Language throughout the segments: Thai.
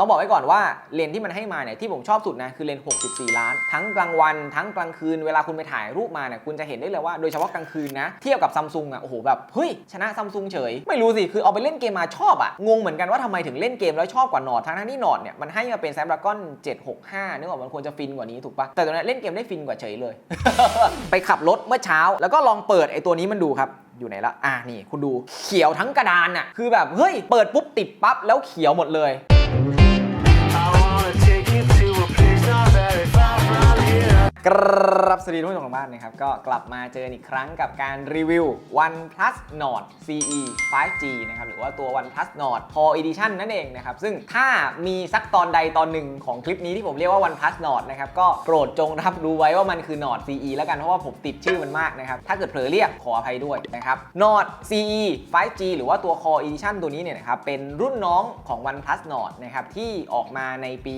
ต้องบอกไว้ก่อนว่าเลนที่มันให้มาเนี่ยที่ผมชอบสุดนะคือเลน 64 ล้าน ทั้งกลางวันทั้งกลางคืนเวลาคุณไปถ่ายรูปมาเนี่ยคุณจะเห็นได้เลยว่าโดยเฉพาะกลางคืนนะ เทียบกับซัมซุงอะโอ้โหแบบเฮ้ยชนะซัมซุงเฉย ไม่รู้สิ คือเอาไปเล่นเกมมาชอบอะ งงเหมือนกันว่าทำไมถึงเล่นเกมแล้วชอบกว่านอร์ดทั้งที่นอดเนี่ยมันให้มาเป็น Snapdragon 765นึกออกมันควรจะฟินกว่านี้ถูกปะแต่ตัวนี้เล่นเกมได้ฟินกว่าเฉยเลย ไปขับรถเมื่อเช้า แล้วก็ลองเปิดไอ้ตัวนี้มันดูครับอยู่ไหนละอะนี่คุณดูเขียวทั้งกระดานน่ะคือแบบเฮ้ยเปิดปุ๊บติดปั๊บแล้วเขียวหมดเลย กรับสวัสดีทุกผู้ชมทางบ้านนะครับ ก็กลับมาเจออีกครั้งกับการรีวิว OnePlus Nord CE 5G นะครับ หรือว่าตัว OnePlus Nord Core Edition นั่นเองนะครับ ซึ่งถ้ามีสักตอนใดตอนหนึ่งของคลิปนี้ที่ผมเรียกว่า OnePlus Nord นะครับ ก็โปรดจงรับรู้ไว้ว่ามันคือ Nord CE แล้วกัน เพราะว่าผมติดชื่อมันมากนะครับ ถ้าเกิดเผลอเรียกขออภัยด้วยนะครับ Nord CE 5G หรือว่าตัว Core Edition ตัวนี้เนี่ยนะครับ เป็นรุ่นน้องของ OnePlus Nord นะครับ ที่ออกมาในปี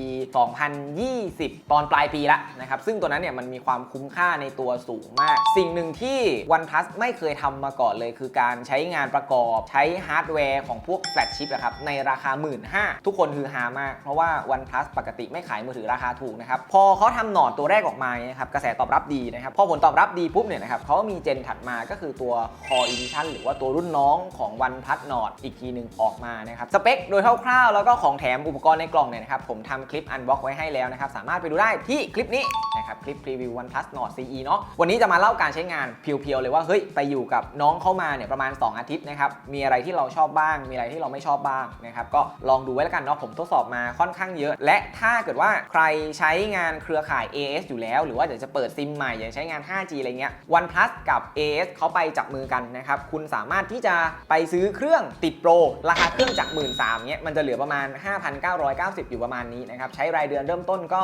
2020 ตอนปลายปีละนะครับ ซึ่งตัวนั้นเนี่ยมันมีความคุ้มค่าในตัวสูงมาก สิ่งหนึ่งที่ OnePlus ไม่เคยทำมาก่อนเลย คือการใช้งานประกอบ ใช้ฮาร์ดแวร์ของพวกแฟลชชิปนะครับในราคา 1 5ื่นทุกคนคือฮามาก เพราะว่า OnePlus ปกติไม่ขายมือถือราคาถูกนะครับ พอเขาทำหนอดตัวแรกออกมาเนี่ยครับกระแสตอบรับดีนะครับ พอผลตอบรับดีปุ๊บเนี่ยนะครับเขามีเจนถัดมาก็คือตัว Core Edition หรือว่าตัวรุ่นน้องของ OnePlus Nord อีกทีหนึ่งออกมานะครับสเปคโดยคร่าวๆแล้วก็ของแถมอุปกรณ์ในกล่องเนี่ยนะครับผมทำคลิปอันบ็อกไว้ให้แล้วนะครับสามารถไปดูได้ที่คลิปนี้นะครับคลิปรีวิว OnePlus Nord CE เนาะวันนี้จะมาเล่าการใช้งานเพียวๆเลยว่าเฮ้ยไปอยู่กับน้องเข้ามาเนี่ยประมาณ 2 อาทิตย์นะครับมีอะไรที่เราชอบบ้าง มีอะไรที่เราไม่ชอบบ้างนะครับก็ลองดูไว้แล้วกันเนาะผมทดสอบมาค่อนข้างเยอะ และถ้าเกิดว่าใครใช้งานเครือข่าย AS อยู่แล้ว หรือว่าเดี๋ยวจะเปิดซิมใหม่อยากใช้งาน 5G อะไรเงี้ย OnePlus กับ AS เขาไปจับมือกันนะครับคุณสามารถที่จะไปซื้อเครื่องติดโปรราคาเครื่องจาก 1 3ื่นเนี้ยมันจะเหลือประมาณ 5,990 อยู่ประมาณนี้นะครับใช้รายเดือนเริ่มต้นก็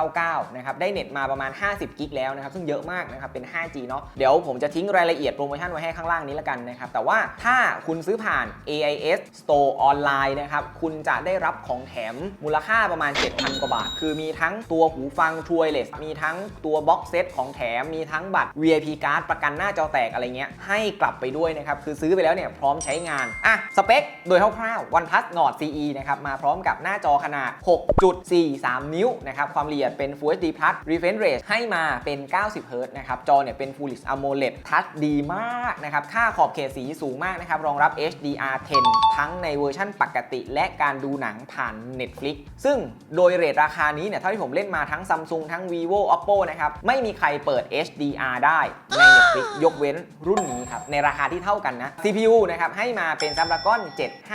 699นะครับได้เน็ตมาประมาณ50 กิกแล้วนะครับซึ่งเยอะมากนะครับเป็น 5G เนาะเดี๋ยวผมจะทิ้งรายละเอียดโปรโมชั่นไว้ให้ข้างล่างนี้ละกันนะครับแต่ว่าถ้าคุณซื้อผ่าน AIS Store ออนไลน์นะครับคุณจะได้รับของแถมมูลค่าประมาณ 7,000 กว่าบาท คือมีทั้งตัวหูฟัง True Wireless มีทั้งตัวบ็อกเซตของแถมมีทั้งบัตร VIP card ประกันหน้าจอแตกอะไรเงี้ยให้กลับไปด้วยนะครับคือซื้อไปแล้วเนี่ยพร้อมใช้งานอะสเปคโดยคร่าวๆ OnePlus Nord CE นะครับมาพร้อมกับหน้าจอขนาด 6.43 นิ้วนะครับความละเอียดเป็น Full HD Plus Refresh Rate ให้มาเป็น 90 Hz นะครับ จอเนี่ยเป็น Full HD AMOLED ทัชดีมากนะครับ ค่าขอบเขตสีสูงมากนะครับ รองรับ HDR10 ทั้งในเวอร์ชั่นปกติและการดูหนังผ่าน Netflix ซึ่งโดยเรทราคานี้เนี่ยเท่าที่ผมเล่นมาทั้ง Samsung ทั้ง Vivo Oppo นะครับ ไม่มีใครเปิด HDR ได้ใน Netflix ยกเว้นรุ่นนี้ครับในราคาที่เท่ากันนะ CPU นะครับให้มาเป็น Snapdragon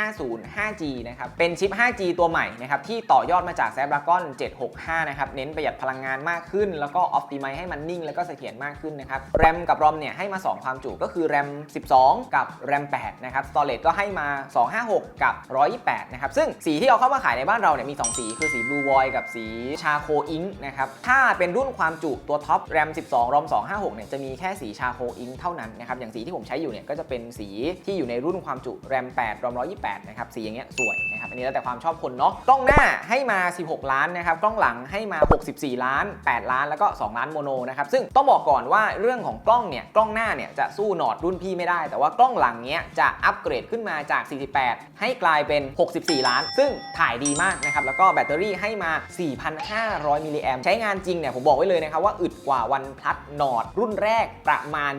750 5G นะครับเป็นชิป 5G ตัวใหม่นะครับที่ต่อยอดมาจาก Snapdragon 765 นะครับเน้นประหยัดพลังงานมากขึ้น แล้วก็ Optimize ให้มันนิ่ง แล้วก็เสถียรมากขึ้นนะครับ RAM กับ ROM เนี่ยให้มา 2 ความจุก็คือ RAM 12 กับ RAM 8นะครับ Storage ก็ให้มา 256 กับ 128 นะครับ ซึ่งสีที่เอาเข้ามาขายในบ้านเราเนี่ยมี 2 สี คือสี Blue Void กับสี Charcoal Ink นะครับ ถ้าเป็นรุ่นความจุตัวท็อป RAM 12 ROM 256 เนี่ยจะมีแค่สี Charcoal Ink เท่านั้นนะครับอย่างสีที่ผมใช้อยู่เนี่ยก็จะเป็นสีที่อยู่ในรุ่นความจุ RAM 8 ROM 128นะครับสีอย่างเงี้ยสวยนะครับอันนี้แล้วแต่ความชอบคนเนาะกล้องหน้าให้มา 16 ล้านนะครับกล้องหลังให้มา 64 ล้าน 8 ล้านแล้วก็ 2 ล้านโมโนนะครับซึ่งต้องบอกก่อนว่าเรื่องของกล้องเนี่ยกล้องหน้าเนี่ยจะสู้หนอดรุ่นพี่ไม่ได้ แต่ว่ากล้องหลังเนี้ยจะอัปเกรดขึ้นมาจาก 48 ให้กลายเป็น 64 ล้าน ซึ่งถ่ายดีมากนะครับแล้วก็แบตเตอรี่ให้มา 4,500มิลลิแอมใช้งานจริงเนี่ยผมบอกไว้เลยนะครับว่าอึดกว่า OnePlus Nord รุ่นแรกประมาณ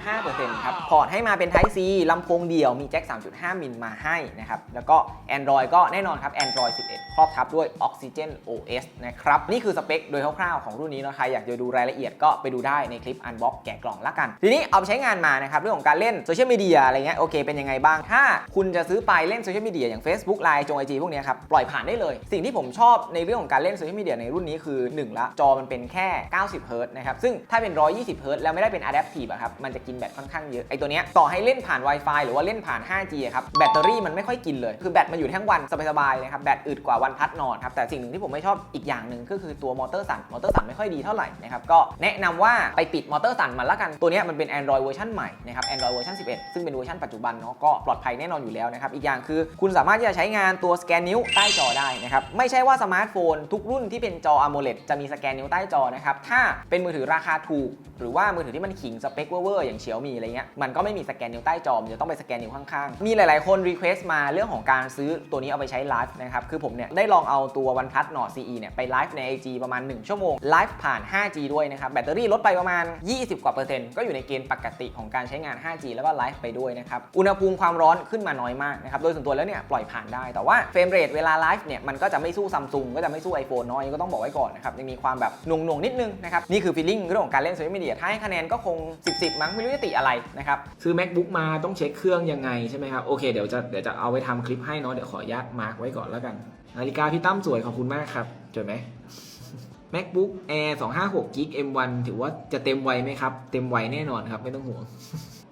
25%ครับ พอร์ตให้มาเป็น Type C ลำโพงเดี่ยวมีแจ็ค 3.5 มิลมาให้นะครับ แล้วก็ Android ก็แน่นอนครับ Android 11 ครอบทับด้วย Oxygen OS นะครับ นี่คือสเปคโดยคร่าวๆของรุ่นนี้นะใครอยากจะดูรายละเอียดก็ไปดูได้ในคลิป Unbox แกะกล่องละกัน ทีนี้เอาไปใช้งานมานะครับ เรื่องของการเล่นโซเชียลมีเดียอะไรเงี้ยโอเคเป็นยังไงบ้าง ถ้าคุณจะซื้อไปเล่นโซเชียลมีเดียอย่าง Facebook Line จง IG พวกเนี้ยครับปล่อยผ่านได้เลย สิ่งที่ผมชอบในเรื่องของการเล่นโซเชียลมีเดียในรุ่นนี้คือ1ละจอมันเป็นแค่90 Hz นะครับซึ่งถ้าเป็น 120 Hz แล้วไม่ได้เป็น Adaptive อะครับมันจะกินแบตค่อนข้างเยอะไอตัวเนี้ยต่อให้เล่นผ่าน Wi-Fi หรือว่าเล่นผ่าน 5G อะครับแบตเตอรี่มันไม่ค่อยกินเลยคือแบตมันอยู่ทั้งวันสบายๆนะครับแบตอึดกว่าวันพัดนอนครับแต่สิ่งหนึ่งที่ผมไม่ชอบอีกอย่างหนึ่งก็คือตัวมอเตอร์สั่นมอเตอร์สั่นไม่ค่อยดีเท่าไหร่นะครับก็แนะนำว่าไปปิดมอเตอร์สั่นมันละกันตัวเนี้ยมันเป็น Android เวอร์ชันใหม่นะครับ Android เวอร์ชัน11 ซึ่งเป็นเวอร์ชันปัจจุบันเนาะก็ปลอดภัยแน่นอนอยู่แล้วนะครับอีกอย่างคือคุณสามารถที่จะใช้งานตัวสแกนนิ้วใต้จอได้นะครับไม่ใช่ว่าสมาร์ทโฟนทุกรุ่นที่เป็นจอ AMOLED จะมีสแกนนิ้วใต้จอนะครับถ้าเป็นมือถือราคาถูก หรือว่ามือถือที่มันขิงสเปคเวอร์อย่างเฉียวมีอะไรเงี้ยมันก็ไม่มีสแกนนิ้วใต้จอมจะต้องไปสแกนนิ้วข้างๆ มีหลายๆ คนรีเควสต์มาเรื่องของการซื้อตัวนี้เอาไปใช้ไลฟ์นะครับคือผมเนี่ยได้ลองเอาตัว OnePlus Nord CE เนี่ยไปไลฟ์ใน IG ประมาณ 1 ชั่วโมงไลฟ์ผ่าน 5G ด้วยนะครับแบตเตอรี่ลดไปประมาณ 20 กว่าเปอร์เซ็นต์ก็อยู่ในเกณฑ์ปกติของการใช้งาน 5G แล้วก็ไลฟ์ไปด้วยนะครับอุณหภูมิความร้อนขึ้นมาน้อยมากนะครับโดยส่วนตัวแล้วเนี่ยปล่อยผ่านได้แต่ว่าเฟรมเรทเวลาไลฟ์เนี่ยมันก็จะไม่สู้ซัมซุงก็จะไม่สู้ iPhone น้อยก็ต้องบอกไว้ก่อนนะครับยังมีความแบบหน่วงๆนิดนึงนะครับนี่คือฟีลลิ่งเรื่องของการเล่นโซเชียลมีเดียถ้าให้คะแนนก็คง10 10 มั้งไม่รู้จะติอะไรนะครับ ซื้อ macbook มาต้องเช็คเครื่องยังไงใช่ไหมครับโอเคเดี๋ยวจะเดี๋ยวจะเอาไปทำคลิปให้เนาะเดี๋ยวขออนุญาตมาร์กไว้ก่อนแล้วกัน นาฬิกาพี่ตั้มสวยขอบคุณมากครับจดไหม macbook air 256 g m1 ถือว่าจะเต็มไวไหมครับ เต็มไวแน่นอนครับ ไม่ต้องห่วง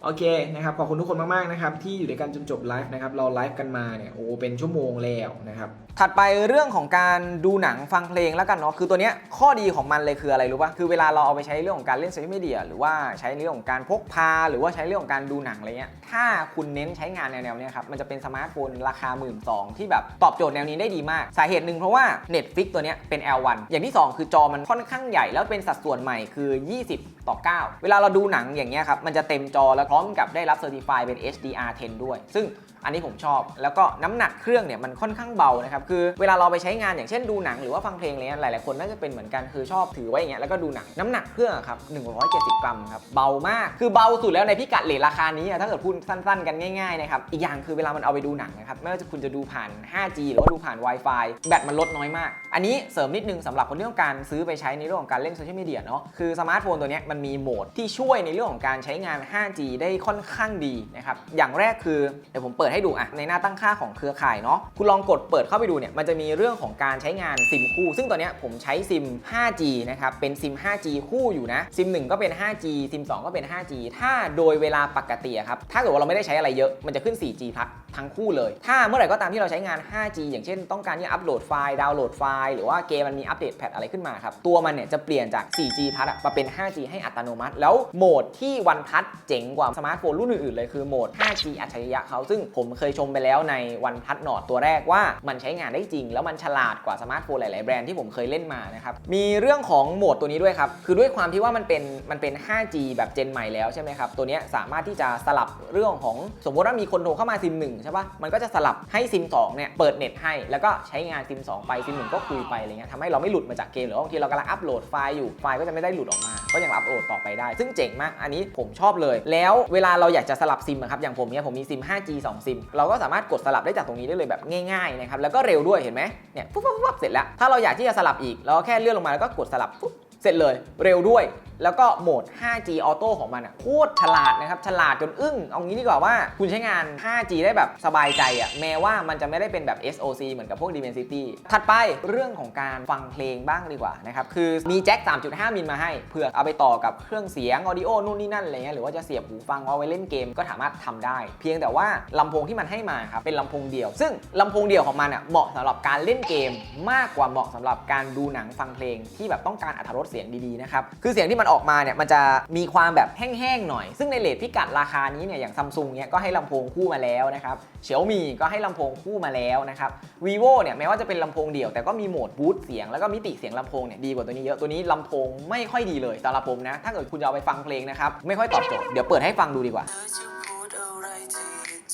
โอเคนะครับขอบคุณทุกคนมากๆนะครับที่อยู่ด้วยกันจนจบไลฟ์นะครับเราไลฟ์กันมาเนี่ยโอ้เป็นชั่วโมงแล้วนะครับถัดไปเรื่องของการดูหนังฟังเพลงแล้วกันเนาะคือตัวเนี้ยข้อดีของมันเลยคืออะไรรู้ป่ะคือเวลาเราเอาไปใช้เรื่องของการเล่นโซเชียลมีเดียหรือว่าใช้เรื่องของการพกพา หรือว่าใช้เรื่องของการดูหนังอะไรเงี้ยถ้าคุณเน้นใช้งานแนวๆเนี้ยครับมันจะเป็นสมาร์ทโฟนราคา1 2ื่นสองที่แบบตอบโจทย์แนวนี้ได้ดีมาก สาเหตุหนึ่งเพราะว่า Netflix ตัวเนี้ยเป็น L1 อย่างที่ 2 คือจอมันค่อนข้างใหญ่แล้วเป็นสัดส่วนใหม่คือ 20ต่อ 9 เวลาเราดูหนังอย่างเงี้ยครับ มันจะเต็มจอแล้วพร้อมกับได้รับเซอร์ติฟายเป็น HDR10 ด้วย ซึ่งอันนี้ผมชอบ แล้วก็น้ำหนักเครื่องเนี่ยมันค่อนข้างเบานะครับ คือเวลาเราไปใช้งานอย่างเช่นดูหนังหรือว่าฟังเพลงอะไรเงี้ยหลาย ๆ คนน่าจะเป็นเหมือนกันคือชอบถือไว้อย่างเงี้ยแล้วก็ดูหนังน้ำหนักเครื่องครับ170 กรัมครับเบามากคือเบาสุดแล้วในพิกัดเลทราคานี้ถ้าเกิดพูดสั้น ๆ กันง่าย ๆ นะครับ อีกอย่างคือเวลามันเอาไปดูหนังนะครับไม่ว่าจะคุณจะดูผ่าน 5G หรือว่าดูผ่าน Wi-Fi แบตมันลดน้อยมาก อันนี้เสริมนิดนึงสำหรับคนที่ต้องการซื้อไปใช้ในเรื่องของการเล่นโซเชียลมีเดียเนาะคือสมาร์ทโฟนตัวเนี้ยมันมีโหมดที่ช่วยในเรื่องของการใช้งาน 5G ได้ค่อนข้างดีนะครับ อย่างแรกคือเดี๋ยวผมเปิดให้ดูอะในหน้าตั้งค่าของเครือข่ายเนาะ คุณลองกดเปิดเข้าไปดูเนี่ยมันจะมีเรื่องของการใช้งานซิมคู่ ซึ่งตอนนี้ผมใช้ซิม 5G นะครับเป็นซิม 5G คู่อยู่นะซิม 1 ก็เป็น 5G ซิม 2 ก็เป็น 5G ถ้าโดยเวลาปกติอะครับถ้าเกิดว่าเราไม่ได้ใช้อะไรเยอะมันจะขึ้น 4G พักทั้งคู่เลย ถ้าเมื่อไหร่ก็ตามที่เราใช้งาน 5G อย่างเช่นต้องการที่จะอัปโหลดไฟล์ ดาวน์โหลดไฟล์ หรือว่าเกมมันมีอัปเดตแพทอะไรขึ้นมาครับ ตัวมันเนี่ยจะเปลี่ยนจาก 4G พัทอะมาเป็น 5G ให้อัตโนมัติ แล้วโหมดที่วันพัทเจ๋งกว่าสมาร์ทโฟนรุ่นอื่นๆเลยคือโหมด 5G อัจฉริยะเขาซึ่งผมเคยชมไปแล้วในวันพัทนอตตัวแรกว่ามันใช้งานได้จริง แล้วมันฉลาดกว่าสมาร์ทโฟนหลายๆแบรนด์ที่ผมเคยเล่นมานะครับมีเรื่องของโหมดตัวนี้ด้วยครับคือด้วยความที่ว่ามันเป็นมันเป็น 5G แบบเจนใหม่แล้วใช่ไหมครับตัวนี้สามารถที่จะสลับเรื่องของสมมติว่ามีคนโทรเข้ามาซิม1ใช่ปะมันก็จะสลับให้ซิม2เนี่ยเปิดเน็ตให้ แล้วก็ใช้งานซิม2ไปซิม1ก็คุยไปอะไรเงี้ยทำให้เราไม่หลุดมาจากเกมหรือบางทีเรากำลังอัปโหลดไฟล์อยู่ไฟล์ก็จะไม่ได้หลุดออกมา ก็ยังอัปโหลดต่อไปได้ ซึ่งเจ๋งมากอันนี้ผมชอบเลย แล้วเวลาเราอยากจะสลับซิมอะครับอย่างผมเนี่ยผมมีซิม 5G 2 ซิม เราก็สามารถกดสลับได้จากตรงนี้ได้เลยแบบง่ายๆนะครับแล้วก็เร็วด้วยเห็นไหมเนี่ยปุ๊บปุ๊บปุ๊บเสร็จแล้วถ้าเราอยากที่จะสลับอีกเราก็แค่เลื่อนลงมาแล้วก็กดสลับปุ๊บ เสร็จเลยเร็วด้วย แล้วก็โหมด 5G ออโต้ของมันอะโคตรฉลาดนะครับ ฉลาดจนอึ้ง เอางี้ดีกว่าว่าคุณใช้งาน 5G ได้แบบสบายใจอะแม้ว่ามันจะไม่ได้เป็นแบบ SoC เหมือนกับพวก Dimensity ถัดไปเรื่องของการฟังเพลงบ้างดีกว่านะครับ คือมีแจ็ค 3.5 มิลมาให้เพื่อเอาไปต่อกับเครื่องเสียงออดิโอนู่นนี่นั่นอะไรเงี้ยหรือว่าจะเสียบหูฟังเอาไว้เล่นเกมก็สามารถทำได้ เพียงแต่ว่าลำโพงที่มันให้มาครับเป็นลำโพงเดี่ยว ซึ่งลำโพงเดี่ยวของมันอะเหมาะสำหรับการเล่นเกม มากกว่าเหมาะสำหรับการดูหนังฟังเพลงที่แบบต้องการอรรถรสเสียงดีๆนะครับ คือเสียงที่มันออกมาเนี่ยมันจะมีความแบบแห้งๆหน่อย ซึ่งในเลทพิกัดราคานี้เนี่ยอย่างซัมซุงเนี่ยก็ให้ลำโพงคู่มาแล้วนะครับเฉียวมีก็ให้ลำโพงคู่มาแล้วนะครับ vivo เนี่ยแม้ว่าจะเป็นลำโพงเดี่ยวแต่ก็มีโหมดบูตเสียงแล้วก็มิติเสียงลำโพงเนี่ยดีกว่าตัวนี้เยอะตัวนี้ลำโพงไม่ค่อยดีเลยสำหรับผมนะถ้าเกิดคุณจะเอาไปฟังเพลงนะครับไม่ค่อยตอบโจทย์เดี๋ยวเปิดให้ฟังดูดีกว่า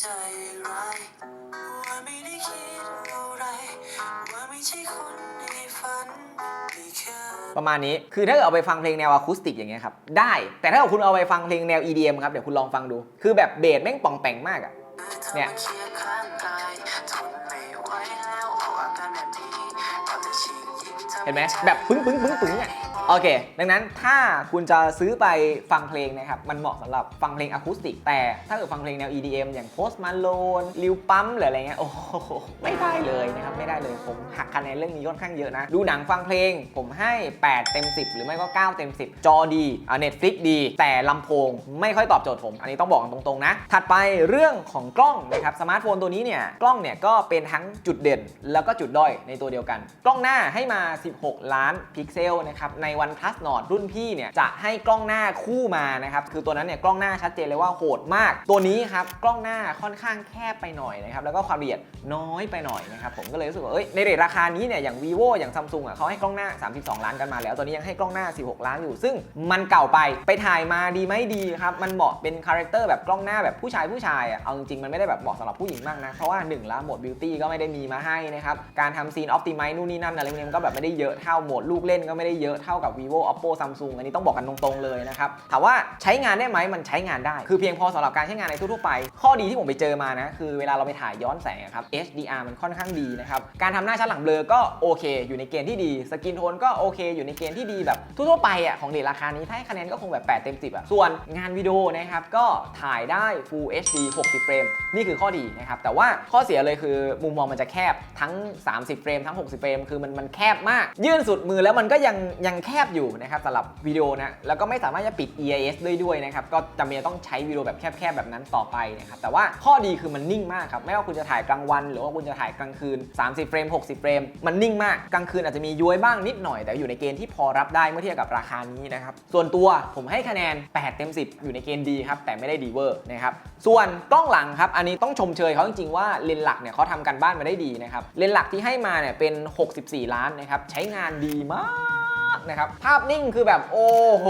ใจร้ายว่าไม่ได้คิดอะไรว่าไม่ใช่คน ประมาณนี้ คือถ้าเกิดเอาไปฟังเพลงแนวอะคูสติกอย่างเงี้ยครับ ได้ แต่ถ้าเกิดคุณเอาไปฟังเพลงแนว EDM ครับ เดี๋ยวคุณลองฟังดู คือแบบเบสแม่งป่องแปงมากอะเนี่ยเห็นไหมแบบปึ้งปึ้งปึ้งปึ้งอะ โอเค ดังนั้นถ้าคุณจะซื้อไปฟังเพลงนะครับ มันเหมาะสำหรับฟังเพลงอะคูสติก แต่ถ้าเกิดฟังเพลงแนว EDM อย่าง Post Malone ลิวปั๊มหรืออะไรเงี้ย โอ้โห ไม่ได้เลยนะครับ ไม่ได้เลย ผมหักคะแนนเรื่องนี้ค่อนข้างเยอะนะ ดูหนังฟังเพลง ผมให้ 8 เต็ม 10 หรือไม่ก็ 9 เต็ม 10 จอดีอ่า Netflix ดี แต่ลำโพงไม่ค่อยตอบโจทย์ผม อันนี้ต้องบอกตรงๆนะ ถัดไปเรื่องของกล้องนะครับ สมาร์ทโฟนตัวนี้เนี่ย กล้องเนี่ยก็เป็นทั้งจุดเด่น แล้วก็จุดด้อยในตัวเดียวกัน กล้องหน้าให้มา 16 ล้านพิกเซลนะครับ ใน OnePlus Nord รุ่นพี่เนี่ยจะให้กล้องหน้าคู่มานะครับคือตัวนั้นเนี่ยกล้องหน้าชัดเจนเลยว่าโหดมาก ตัวนี้ครับกล้องหน้าค่อนข้างแคบไปหน่อยนะครับแล้วก็ความละเอียดน้อยไปหน่อยนะครับผมก็เลยรู้สึกว่าเอ้ยในเรทราคานี้เนี่ยอย่าง vivo อย่าง Samsung อะเขาให้กล้องหน้า 32 ล้านกันมาแล้วตัวนี้ยังให้กล้องหน้า 16 ล้านอยู่ ซึ่งมันเก่าไปไปถ่ายมาดีไหมดีครับมันเหมาะเป็นคาแรคเตอร์แบบกล้องหน้าแบบผู้ชายผู้ชายอะเอาจริงๆมันไม่ได้แบบเหมาะสำหรับผู้หญิงมากนะเพราะว่าหนึ่งละโหมดบิวตี้ก็ไม่ได้มีมาให้นะครับการทำซีนออ t ติไม e นู่นนี่นั่นอะไรพวกนี้มันก็แบบไม่ได้เยอะเท่าโหมดลูกเล่นก็ไม่ได้เยอะเท่ากับ vivo oppo samsung อันนี้ต้องบอกกันตรงๆเลยนะครับ ถามว่าใช้งานได้ไหมมันใช้งานได้ คือเพียงพอสำหรับการใช้งานในทั่วๆไป ข้อดีที่ผมไปเจอมานะ คือเวลาเราไปถ่ายย้อนแสงครับ HDR มันค่อนข้างดีนะครับ การทำหน้าชัดหลังเบลอก็โอเค อยู่ในเกณฑ์ที่ดี สกินโทนก็โอเค อยู่ในเกณฑ์ที่ดีแบบทั่วๆไปอะของเดราคานี้ถ้าให้คะแนนก็คงแบบ8เต็ม10อะส่วนงานวิดีโอนะครับก็ถ่ายได้ Full HD 60 เฟรมนี่คือข้อดีนะครับแต่ว่าข้อเสียเลยคือมุมมองมันจะแคบทั้ง 30 เฟรมทั้ง 60 เฟรมคือมันมันแคบมาก ยื่นสุดมือแล้วมันก็ยังยังแคบอยู่นะครับสำหรับวิดีโอนะแล้วก็ไม่สามารถจะปิด EIS ด้วยด้วยนะครับก็จำเป็นต้องใช้วิดีโอแบบแคบๆแบบนั้นต่อไปนะครับแต่ว่าข้อดีคือมันนิ่งมากครับไม่ว่าคุณจะถ่ายกลางวัน หรือว่าคุณจะถ่ายกลางคืน 30 เฟรม 60 เฟรม มันนิ่งมากกลางคืนอาจจะมีย้วยบ้างนิดหน่อย แต่อยู่ในเกณฑ์ที่พอรับได้เมื่อเทียบกับราคานี้นะครับส่วนตัวผมให้คะแนน 8 เต็ม 10 อยู่ในเกณฑ์ดีครับแต่ไม่ได้ดีเวอร์นะครับส่วนกล้องหลังครับอันนี้ต้องชมเชยเขาจริงๆว่าเลนหลักเนี่ยเขาทำกันบ้านมาได้ดีนะครับเลนหลักที่ให้มาเนี่ยเป็น 64 ล้านนะครับใช้งานดีมาก นะครับ ภาพนิ่งคือแบบโอ้โห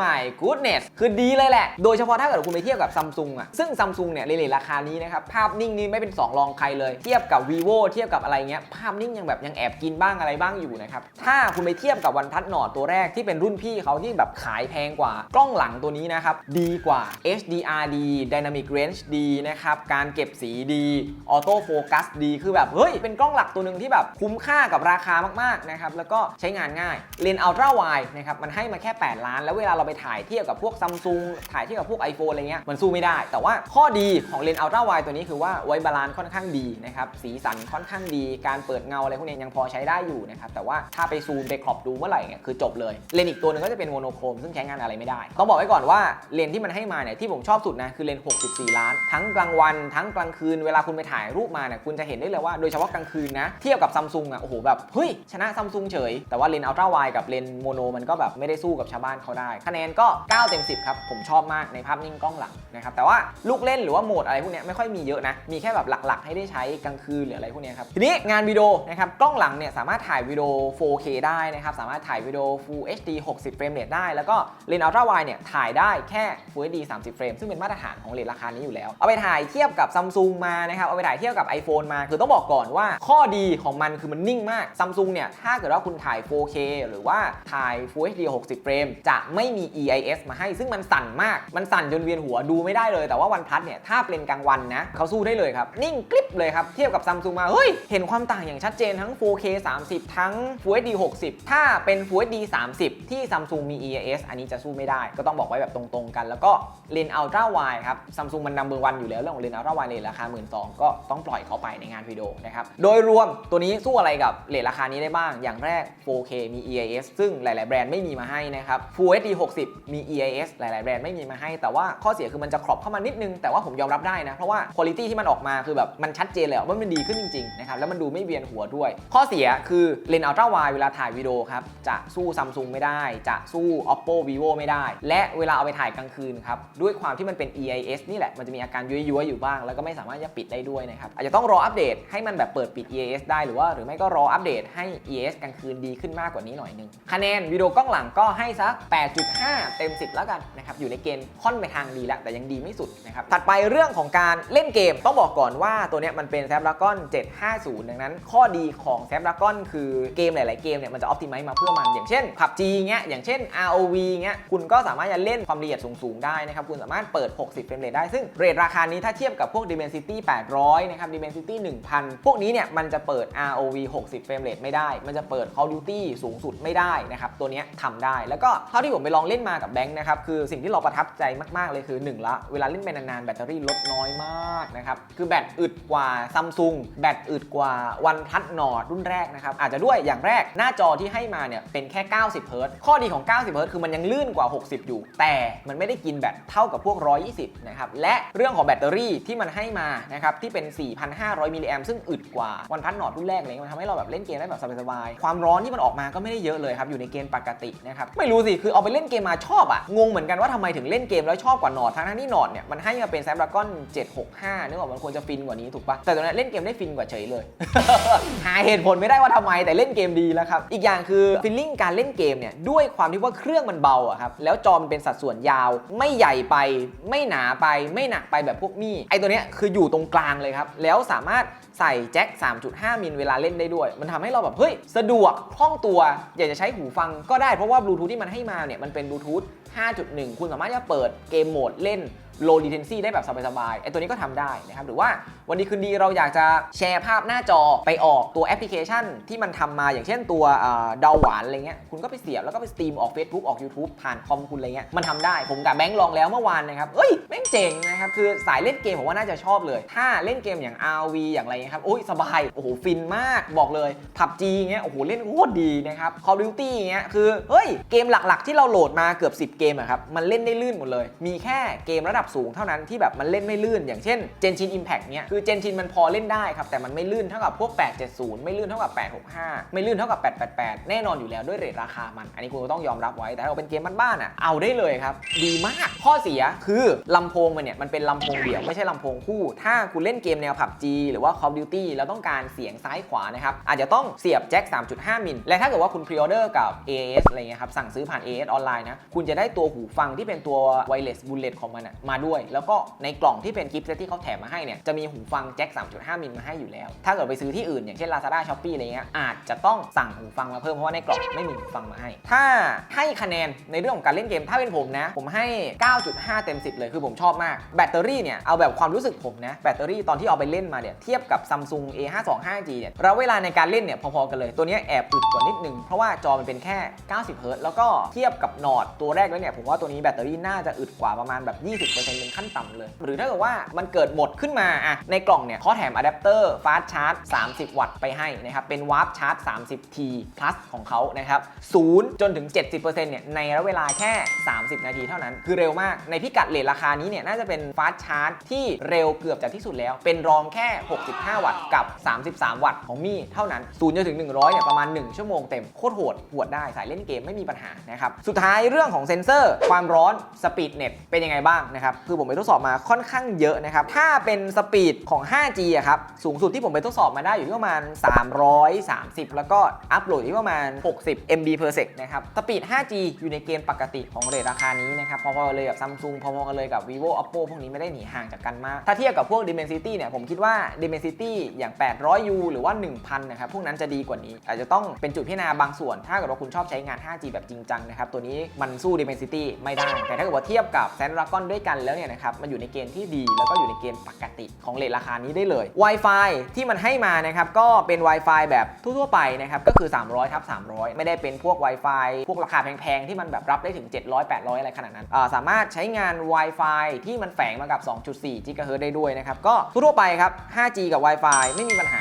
my goodness คือดีเลยแหละ โดยเฉพาะถ้าเกิดคุณไปเทียบกับซัมซุงอะ ซึ่งซัมซุงเนี่ยเรทราคานี้นะครับ ภาพนิ่งนี่ไม่เป็น 2 รองใครเลย เทียบกับ vivo เทียบกับอะไรเงี้ย ภาพนิ่งยังแบบยังแอบกินบ้างอะไรบ้างอยู่นะครับ ถ้าคุณไปเทียบกับวันทัดหนอดตัวแรกที่เป็นรุ่นพี่เขาที่แบบขายแพงกว่ากล้องหลังตัวนี้นะครับดีกว่า HDR ดี Dynamic Range ดีนะครับการเก็บสีดี Auto Focus ดีคือแบบเฮ้ยเป็นกล้องหลักตัวหนึ่งที่แบบคุ้มค่ากับราคามากๆนะครับแล้วก็ใช้งานง่ายเลนส์ Ultra Wide นะครับมันให้มาแค่ 8 ล้าน แล้วเวลาเราไปถ่ายเทียบกับพวก Samsung ถ่ายเทียบกับพวก iPhone อะไรเงี้ยมันสู้ไม่ได้ แต่ว่าข้อดีของเลนส์ Ultra Wide ตัวนี้คือว่าไว้บาลานซ์ค่อนข้างดีนะครับสีสันค่อนข้างดี การเปิดเงาอะไรพวกนี้ยังพอใช้ได้อยู่นะครับแต่ว่าถ้าไปซูมไปครอบดูเมื่อไหร่เนี่ยคือจบเลยเลนส์อีกตัวหนึงก็จะเป็นโมโนโครมซึ่งใช้งานอะไรไม่ได้ ต้องบอกไว้ก่อนว่าเลนส์ที่มันให้มาเนี่ยที่ผมชอบสุดนะคือเลนส์64 ล้าน ทั้งกลางวันทั้งกลางคืนเวลาคุณไปถ่ายรูปมาเนี่ยคุณจะเห็นได้เลยว่าโดยเฉพาะกลางคืนนะเทียบกับซัมซุงอะโอ้โหแบบเฮ้ยชนะซัมซุงเฉยแต่ว่าเลนส์อัลตร้าไวกับเลนโมโนมันก็แบบไม่ได้สู้กับชาวบ้านเขาได้ คะแนนก็ 9 เต็ม 10 ครับ ผมชอบมากในภาพนิ่งกล้องหลังนะครับ แต่ว่าลูกเล่นหรือว่าโหมดอะไรพวกนี้ไม่ค่อยมีเยอะนะ มีแค่แบบหลักๆ ให้ได้ใช้กลางคืนหรืออะไรพวกนี้ครับ ทีนี้งานวิดีโอนะครับ กล้องหลังเนี่ยสามารถถ่ายวิดีโอ 4K ได้นะครับ สามารถถ่ายวิดีโอ Full HD 60 เฟรมเรทได้ แล้วก็เลนส์อัลตร้าไวเนี่ยถ่ายได้แค่ Full HD 30 เฟรม ซึ่งเป็นมาตรฐานของเลนส์ราคานี้อยู่แล้ว เอาไปถ่ายเทียบกับซัมซุงมานะครับเอาไปถ่ายเทียบกับ iPhone มา คือต้องบอกก่อนว่าข้อดีของมันคือมันนิ่งมากซัมซุงเนี่ยถ้าเกิดว่าคุณถ่าย 4K หรือว่าถ่าย Full HD 60 เฟรม จะไม่มี EIS มาให้ ซึ่งมันสั่นมาก มันสั่นจนเวียนหัวดูไม่ได้เลย แต่ว่าวันพัทเนี่ย ถ้าเป็นกลางวันนะเขาสู้ได้เลยครับ นิ่งกริบเลยครับ เทียบกับซัมซุงมา เฮ้ย เห็นความต่างอย่างชัดเจนทั้ง 4K 30 ทั้ง Full HD 60 ถ้าเป็น Full HD 30 ที่ซัมซุงมี EIS อันนี้จะสู้ไม่ได้ ก็ต้องบอกไว้แบบตรงๆกัน แล้วก็เลนส์ Ultra Wide ครับซัมซุงมันนำเบอร์วันอยู่แล้วเรื่องของเลนส์ Ultra Wide เลนส์ราคา1 2ื่นสองก็ต้องปล่อยเขาไปในงานวิดีโอนะครับโดยรวมตัวนี้สู้อะไรกับเลนราคานี้ได้บ้างอย่างแรก 4K มี EIS ซึ่งหลาย ๆ แบรนด์ไม่มีมาให้นะครับ Full HD 60 มี EIS หลาย ๆ แบรนด์ไม่มีมาให้ แต่ว่าข้อเสียคือมันจะครอบเข้ามานิดนึง แต่ว่าผมยอมรับได้นะ เพราะว่าคุณภาพที่มันออกมาคือแบบมันชัดเจนเลยว่ามันดีขึ้นจริง ๆ นะครับ แล้วมันดูไม่เวียนหัวด้วย ข้อเสียคือเลนส์อัลตร้าไวเวลาถ่ายวิดีโอครับ จะสู้ซัมซุงไม่ได้ จะสู้ oppo vivo ไม่ได้ และเวลาเอาไปถ่ายกลางคืนครับ ด้วยความที่มันเป็น EIS นี่แหละ มันจะมีอาการย้วยๆอยู่บ้าง แล้วก็ไม่สามารถจะปิดได้ด้วยนะครับ อาจจะต้องรออัปเดตให้มันแบบเปิดปิด EIS ได้ หรือว่าหรือไม่ก็รออัปเดตให้ EIS กลางคืนดีขึ้นมากกว่านี้หน่อยนึงคะแนนวิดีโอกล้องหลังก็ให้สัก 8.5 เต็ม 10 แล้วกันนะครับ อยู่ในเกณฑ์ค่อนไปทางดีแล้ว แต่ยังดีไม่สุดนะครับ ถัดไปเรื่องของการเล่นเกมต้องบอกก่อนว่าตัวเนี้ยมันเป็น Snapdragon 750 ดังนั้น ข้อดีของ Snapdragon คือเกมหลาย ๆ เกมเนี่ยมันจะ optimize มาเพื่อมันอย่างเช่น PUBG เงี้ยอย่างเช่น ROV เงี้ยคุณก็สามารถจะเล่นความละเอียดสูง ๆ ได้นะครับคุณสามารถเปิด 60 เฟรมเรทได้ซึ่งเรทราคานี้ถ้าเทียบกับพวก Dimensity 800 นะครับ Dimensity 1000 พวกนี้เนี่ยมันจะเปิด ROV 60 เฟรมเรทไม่ได้ มันจะเปิด Call Duty สูงสุดไม่ได้นะครับตัวนี้ทำได้ แล้วก็เท่าที่ผมไปลองเล่นมากับแบงค์นะครับคือสิ่งที่เราประทับใจมากๆเลยคือหนึ่งละเวลาเล่นไปนานๆแบตเตอรี่ลดน้อยมากนะครับคือแบตอึดกว่าซัมซุงแบตอึดกว่าวันทั c นอ d รุ่นแรกนะครับอาจจะด้วยอย่างแรกหน้าจอที่ให้มาเนี่ยเป็นแค่ 90 เฮิรต์ข้อดีของ 90 เฮิรต์คือมันยังลื่นกว่า 60 อยู่ แต่มันไม่ได้กินแบตเท่ากับพวก 120 นะครับและเรื่องของแบตเตอรี่ที่มันให้มานะครับที่เป็น 4,500 มิลลิแอมซึ่งอึดกว่าวันทั c นอรุ่นแรกเลยมันทำให้เราแบบเล่นเกมได้แบบสบายๆความร้อนที่มันออกมาก็ไม่ได้เยอะเลยครับอยู่ในเกณฑ์ปกตินะครับไม่รู้สิคือเอาไปเล่นเกมมาชอบอะงงเหมือนกันว่าทำไมถึงเล่นเกมแล้วชอบกว่านอดทั้งที่นอดเนี่ยมันให้มาเป็น Snapdragon 765นึกออกมันควรจะฟินกว่านี้ถูกปะแต่ตอนนั้นเล่นเกมได้ฟินกว่าเฉยเลย หาเหตุผลไม่ได้ว่าทำไมแต่เล่นเกมดีแล้วครับอีกอย่างคือฟีลลิ่งการเล่นเกมเนี่ยด้วยความที่ว่าเครื่องมันเบาอะครับแล้วจอมันเป็นสัดส่วนยาว ไม่ใหญ่ไปไม่หนาไปไม่หนักไปแบบพวกมี่ไอตัวเนี้ยคืออยู่ตรงกลางเลยครับแล้วสามารถ ใส่แจ็ค 3.5 มิลเวลาเล่นได้ด้วย มันทำให้เราแบบ เฮ้ย สะดวกคล่องตัว อยากจะใช้หูฟังก็ได้เพราะว่าบลูทูธที่มันให้มาเนี่ย มันเป็นบลูทูธ5.1 คุณสามารถจะเปิดเกมโหมดเล่น low latency ได้แบบสบายๆไอตัวนี้ก็ทำได้นะครับหรือว่าวันดีคืนดีเราอยากจะแชร์ภาพหน้าจอไปออกตัวแอปพลิเคชันที่มันทำมาอย่างเช่นตัวเดาวหวานอะไรเงี้ยคุณก็ไปเสียบแล้วก็ไปสตรีมออก Facebook ออก YouTube ผ่านคอมคุณอะไรเงี้ยมันทำได้ผมกับแบงค์ลองแล้วเมื่อวานนะครับเอ้ยแม่งเจ๋งนะครับคือสายเล่นเกมผมว่าน่าจะชอบเลย ถ้าเล่นเกมอย่าง RV อย่างไรเงี้ยครับโอ้ยสบายโอ้โหฟินมากบอกเลย PUBG เงี้ยโอ้โหเล่นโคตรดีนะครับ Call of Duty เงี้ยคือเฮ้ยเกมหลักๆ ที่เราโหลดมาเกือบ 10 เกมอะครับมันเล่นได้ลื่นหมดเลย มีแค่เกมระดับสูงเท่านั้นที่แบบมันเล่นไม่ลื่น อย่างเช่น Genshin Impact เนี้ยคือ Genshin มันพอเล่นได้ครับแต่มันไม่ลื่นเท่ากับพวก 870 ไม่ลื่นเท่ากับ 865 ไม่ลื่นเท่ากับ 888 แน่นอนอยู่แล้วด้วยเรทราคามัน อันนี้คุณก็ต้องยอมรับไว้แต่ถ้าเราเป็นเกมบ้านๆอะเอาได้เลยครับดีมากข้อเสียคือลำโพงมันเนี่ยมันเป็นลำโพงเดี่ยวไม่ใช่ลำโพงคู่ ถ้าคุณเล่นเกมแนว PUBG หรือว่า Call of Duty แล้วต้องการเสียงซ้ายขวานะครับอาจจะต้องเสียบแจ็ค 3.5 มิล และถ้าเกิดว่าคุณพรีออเดอร์กับ AS อะไรเงี้ยครับสั่งซื้อผ่าน AS ออนไลน์นะคุณจะได้ตัวหูฟังที่เป็นตัว wireless bullet ของมันอะมาด้วย แล้วก็ในกล่องที่เป็นกิฟต์เซตที่เขาแถมมาให้เนี่ยจะมีหูฟังแจ็ค 3.5 มิลมาให้อยู่แล้ว ถ้าเกิดไปซื้อที่อื่นอย่างเช่น Lazada Shopee อะไรเงี้ยอาจจะต้องสั่งหูฟังมาเพิ่มเพราะว่าในกล่องไม่มีหูฟังมาให้ ถ้าให้คะแนนในเรื่องของการเล่นเกมถ้าเป็นผมนะ ผมให้ 9.5 เต็ม 10 เลยคือผมชอบมากแบตเตอรี่เนี่ยเอาแบบความรู้สึกผมนะแบตเตอรี่ตอนที่เอาไปเล่นมาเนี่ยเทียบกับ Samsung A525G เนี่ยระยะเวลาในการเล่นเนี่ยพอๆกันเลยตัวนี้แอบอึดกว่านิดนึงเพราะว่าจอมันเป็นแค่ 90 เฮิรต์แล้วก็เทียบกับนอดตัวแรกแล้วเนี่ยผมว่าตัวนี้แบตเตอรี่น่าจะอึดกว่าประมาณแบบ 20%เป็นขั้นต่ำเลย หรือถ้าเกิดว่ามันเกิดหมดขึ้นมาอะในกล่องเนี่ยเขาแถมอะแดปเตอร์ฟาสชาร์จ 30 วัตต์ไปให้นะครับ เป็นวาร์ปชาร์จ 30T plus ของเขานะครับ0จนถึง 70%เนี่ยในระยะเวลาแค่ 30 นาทีเท่านั้น คือเร็วมาก ในพิกัดเลทราคานี้เนี่ยน่าจะเป็นฟาสชาร์จที่เร็วเกือบจะที่สุดแล้ว เป็นรองแค่ 65 วัตต์กับ 33 วัตต์ของมี่เท่านั้น0จนถึง 100เนี่ยประมาณ 1 ชั่วโมงเต็มโคตรโหดหวดได้สายเล่นเกมไม่มีปัญหานะครับสุดท้ายเรื่องของเซ็นเซอร์ ความร้อนสปีดเน็ตเป็นยังไงบ้างนะครับคือผมไปทดสอบมาค่อนข้างเยอะนะครับ ถ้าเป็นสปีดของ 5G อะครับ สูงสุดที่ผมไปทดสอบมาได้อยู่ที่ประมาณ 330 แล้วก็อัพโหลดที่ประมาณ 60 MB per sec นะครับ สปีด 5G อยู่ในเกณฑ์ปกติของเรทราคานี้นะครับ พอๆเลยกับ Samsung พอๆกันเลยกับ vivo oppo พวกนี้ไม่ได้หนีห่างจากกันมาก ถ้าเทียบกับพวก dimensity เนี่ย ผมคิดว่า dimensity อย่าง 800U หรือว่า 1,000 นะครับ พวกนั้นจะดีกว่านี้ อาจจะต้องเป็นจุดพิจารณาบางส่วน ถ้าเกิดว่าคุณชอบใช้งาน 5G แบบจริงจังนะครับ ตัวนี้มันสู้ dimensity ไม่ได้ แต่ถ้าเกิดว่าเทียบกับ Snapdragon ด้วยกันแล้วเนี่ยนะครับมันอยู่ในเกณฑ์ที่ดี แล้วก็อยู่ในเกณฑ์ปกติของเรทราคานี้ได้เลย Wi-Fi ที่มันให้มานะครับก็เป็น Wi-Fi แบบทั่วๆไปนะครับก็คือ 300ทับ300 ไม่ได้เป็นพวก Wi-Fi พวกราคาแพงๆ ที่มันแบบรับได้ถึง 700 800 อะไรขนาดนั้นสามารถใช้งาน Wi-Fi ที่มันแฝงมากับ 2.4 GHz ได้ด้วยนะครับก็ทั่วๆไปครับ 5G กับ Wi-Fi ไม่มีปัญหา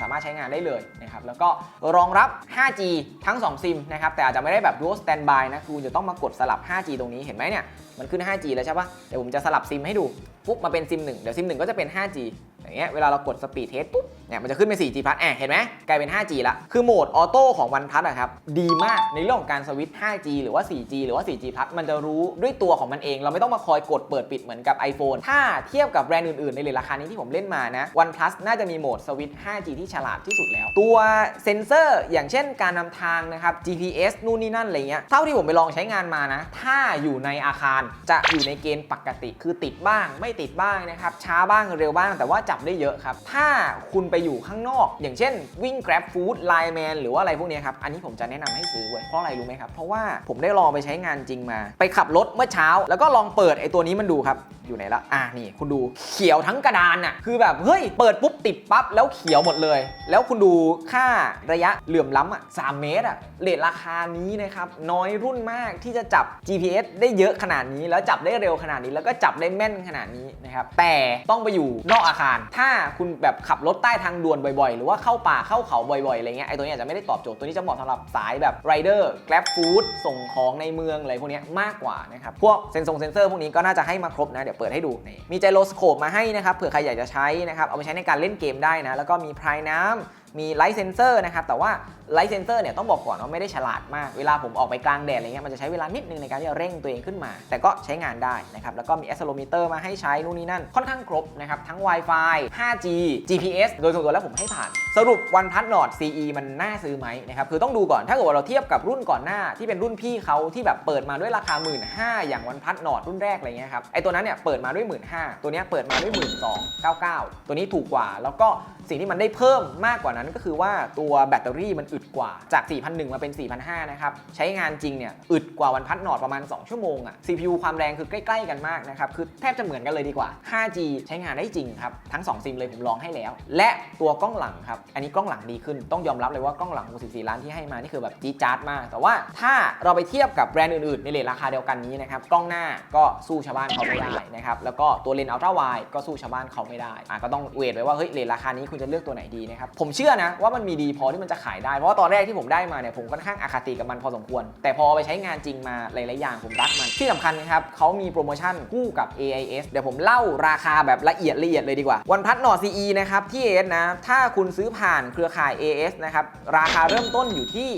สามารถใช้งานได้เลยนะครับแล้วก็รองรับ 5G ทั้ง 2 ซิมนะครับแต่อาจจะไม่ได้แบบ dual standby นะคุณจะต้องมากดสลับ 5G ตรงนี้เห็นไหมเนี่ยมันขึ้น 5G แล้วใช่ปะเดี๋ยวผมจะสลับซิมให้ดูปุ๊บมาเป็นซิม1เดี๋ยวซิม1ก็จะเป็น 5G อย่างเงี้ยเวลาเรากดสปีดเทสปุ๊บ เนี่ยมันจะขึ้นเป็น 4G พัทแอบเห็นไหมกลายเป็น 5G ละคือโหมดออโต้ของวันพัทอะครับดีมากในเรื่องของการสวิตช์ 5G หรือว่า 4G หรือว่า 4G พัทมันจะรู้ด้วยตัวของมันเอง เราไม่ต้องมาคอยกดเปิดปิดเหมือนกับ iPhone ถ้าเทียบกับแบรนด์อื่นๆ ในเรทราคานี้ที่ผมเล่นมานะ OnePlus น่าจะมีโหมดสวิตช์ 5G ที่ฉลาดที่สุดแล้ว ตัวเซนเซอร์อย่างเช่นการนำทางนะครับ GPS นู่นนี่นั่นอะไรเงี้ยเท่าที่ผมไปลองใช้งานมานะ ถ้าอยู่ในอาคารจะอยู่ในเกณฑ์ปกติ คือติดบ้างไม่ติดบ้างนะครับช้าบ้างเร็วบ้างแต่ว่าจับได้เยอะครับถ้าคุณไปอยู่ข้างนอก อย่างเช่น วิ่ง Grab Food Line Man หรือว่าอะไรพวกนี้ครับ อันนี้ผมจะแนะนำให้ซื้อเว้ยเพราะอะไรรู้ไหมครับ เพราะว่าผมได้ลองไปใช้งานจริงมา ไปขับรถเมื่อเช้า แล้วก็ลองเปิดไอ้ตัวนี้มันดูครับ อยู่ไหนละ อะนี่คุณดูเขียวทั้งกระดานน่ะ คือแบบเฮ้ยเปิดปุ๊บติดปั๊บแล้วเขียวหมดเลย แล้วคุณดูค่าระยะเหลื่อมล้ำอะ3เมตรอะเลทราคานี้นะครับน้อยรุ่นมากที่จะจับ GPS ได้เยอะขนาดนี้ แล้วจับได้เร็วขนาดนี้ แล้วก็จับได้แม่นขนาดนี้นะครับแต่ต้องไปอยู่นอกอาคาร ถ้าคุณแบบขับรถใต้ทางด่วนบ่อยๆ หรือว่าเข้าป่าเข้าเขาบ่อยๆอะไรเงี้ยไอ้ตัวนี้อาจจะไม่ได้ตอบโจทย์ตัวนี้จะเหมาะสำหรับสายแบบไรเดอร์แกร็บฟู้ดส่งของในเมืองอะไรพวกนี้มากกว่านะครับพวกเซนซงเซนเซอร์พวกนี้ก็น่าจะให้มาครบนะเดี๋ยวเปิดให้ดูนี่มีไจโรสโคปมาให้นะครับเผื่อใครอยากจะใช้นะครับเอาไปใช้ในการเล่นเกมได้นะแล้วก็มีพรายน้ำมีไลท์เซนเซอร์นะครับแต่ว่าไลท์เซนเซอร์เนี่ยต้องบอกก่อนว่าไม่ได้ฉลาดมาก เวลาผมออกไปกลางแดดอะไรเงี้ยมันจะใช้เวลานิดนึงในการที่จะเร่งตัวเองขึ้นมา แต่ก็ใช้งานได้นะครับ แล้วก็มี accelerometer มาให้ใช้นู่นนี่นั่น ค่อนข้างครบนะครับ ทั้ง Wi-Fi 5G GPS โดยส่วนตัวแล้วผมให้ผ่าน สรุป OnePlus Nord CE มันน่าซื้อไหมนะครับ คือต้องดูก่อน ถ้าเกิดว่าเราเทียบกับรุ่นก่อนหน้าที่เป็นรุ่นพี่เขาที่แบบเปิดมาด้วยราคา 1 5ื่นอย่าง OnePlus Nord รุ่นแรกอะไรเงี้ยครับ ไอตัวนั้นเนี่ยเปิดมาด้วย 1 5ื่นตัวนี้เปิดมาด้วย 1 2 9 9 ตัวนี้ถูกกว่า แล้วก็สิ่งที่มันได้เพิ่มมากกว่านั้นก็คือว่าตัวแบตเตอรี่มันอึดกว่าจาก 4,001 มาเป็น4,500นะครับ ใช้งานจริงเนี่ยอึดกว่าวันพัดนอดประมาณ 2 ชั่วโมงอะ CPU ความแรงคือใกล้ ๆ กันมากนะครับ คือแทบจะเหมือนกันเลยดีกว่า 5G ใช้งานได้จริงครับ ทั้ง 2 ซิมเลยผมลองให้แล้ว และตัวกล้องหลังครับ อันนี้กล้องหลังดีขึ้น ต้องยอมรับเลยว่ากล้องหลัง 64 ล้านที่ให้มา นี่คือแบบจี๊ดจ๊าดมาก แต่ว่าถ้าเราไปเทียบกับแบรนด์อื่นๆ ในเลทราคาเดียวกันนี้นะครับ กล้องหน้าก็สู้ชาวบ้านเขาไม่ได้นะครับ แล้วก็ตัวเลนส์อัลตร้าไวก็สู้ชาวบ้านเขาไม่ได้อะก็ต้องเวทไว้ว่าเฮ้ยเลทราคานี้คุณจะเลือกตัวไหนดีนะครับผมเชื่อนะว่ามันมีดีพอที่มันจะขายได้ราะว่าตอนแรกที่ผมได้มาเนี่ยผมค่อนข้างอคติกับมันพอสมควร แต่พอไปใช้งานจริงมาหลายๆอย่างผมรักมัน ที่สำคัญนะครับเขามีโปรโมชั่นคู่กับ AIS เดี๋ยวผมเล่าราคาแบบละเอียดละเอียดเลยดีกว่าวันพัดหนอซีนะครับที่ AS นะถ้าคุณซื้อผ่านเครือข่าย AS นะครับราคาเริ่มต้นอยู่ที่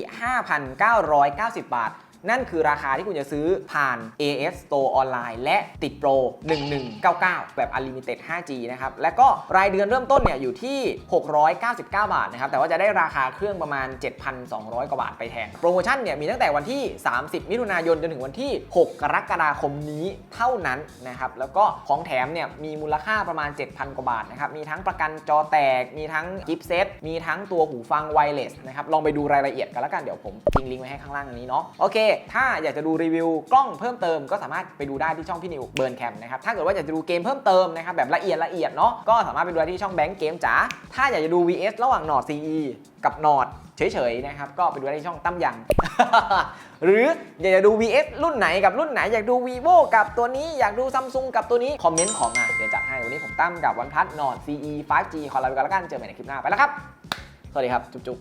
5,990 บาท นั่นคือราคาที่คุณจะซื้อผ่าน AS Store ออนไลน์และติดโปร 1199 แบบ Unlimited 5G นะครับ และก็รายเดือนเริ่มต้นเนี่ยอยู่ที่ 699 บาทนะครับ แต่ว่าจะได้ราคาเครื่องประมาณ 7,200 กว่าบาทไปแทน โปรโมชั่นเนี่ยมีตั้งแต่วันที่ 30 มิถุนายนจนถึงวันที่ 6 กรกฎาคมนี้เท่านั้นนะครับ แล้วก็ของแถมเนี่ยมีมูลค่าประมาณ 7,000 กว่าบาทนะครับ มีทั้งประกันจอแตก มีทั้งกิฟต์เซต มีทั้งตัวหูฟังไวเลสนะครับ ลองไปดูรายละเอียดกันแล้วกัน เดี๋ยวผมทิ้งลิงก์ไว้ให้ข้างล่างนี้เนาะ โอเคถ้าอยากจะดูรีวิวกล้องเพิ่มเติมก็สามารถไปดูได้ที่ช่องพี่นิวเบิร์นแคมนะครับถ้าเกิดว่าอยากจะดูเกมเพิ่มเติมนะครับแบบละเอียดละเอียดเนาะก็สามารถไปดูได้ที่ช่องแบงค์เกมจ๋าถ้าอยากจะดู VS ระหว่าง Nord CE กับ Nord เฉยๆนะครับก็ไปดูได้ที่ช่องตั้มยัง หรืออยากจะดู VS รุ่นไหนกับรุ่นไหนอยากดู vivo กับตัวนี้อยากดู Samsung กับตัวนี้ คอมเมนต์ขอมาเดี๋ยวจัดให้วันนี้ผมตั้มกับวันพัฒน Nord CE 5G ขอลาไปก่อนแล้วกันเจอกันใหม่ในคลิปหน้าไปแล้วครับ สวัสดีครับ จุ๊บ